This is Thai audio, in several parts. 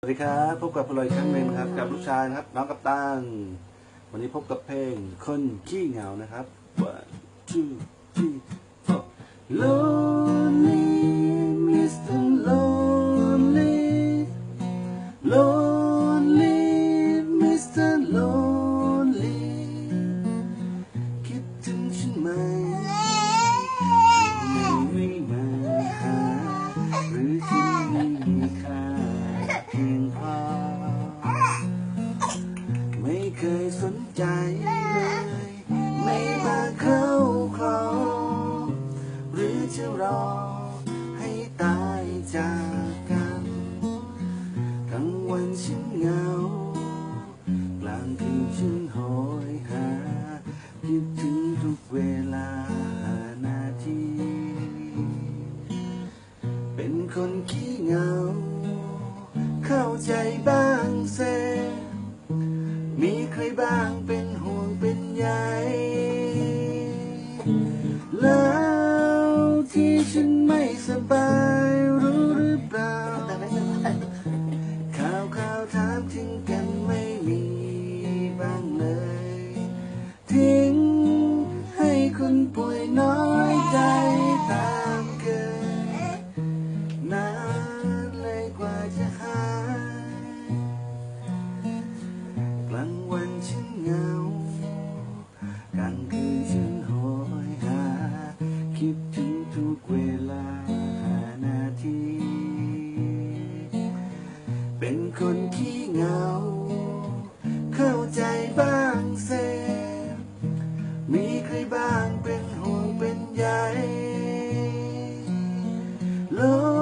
สวัสดีครับพบกับพลอยครั้งหนึ่งครับกับลูกชายนะครับ น้องกัปตันวันนี้พบกับเพลงคนขี้เหงานะครับ one two three four lonely Mr. lonely lonely Mr. lonely คิดถึงฉันไหม ให้ตายจากกันกลางวันฉันเหงากลางคืนฉันโหยหาคิดถึงทุกเวลานาทีเป็นคนขี้เหงา เข้าใจบ้างเซมีใครบ้างเป็นห่วงเป็นใย สบาย คิดถึงทุกเวลาหานาที เป็นคนที่เหงา เข้าใจบ้างเซมีใครบ้างเป็นห่วงเป็นใยโลก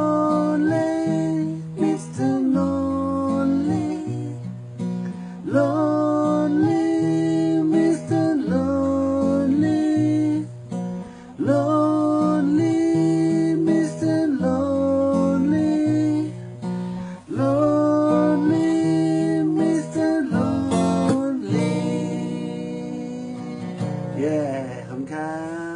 ขอบคุณครับ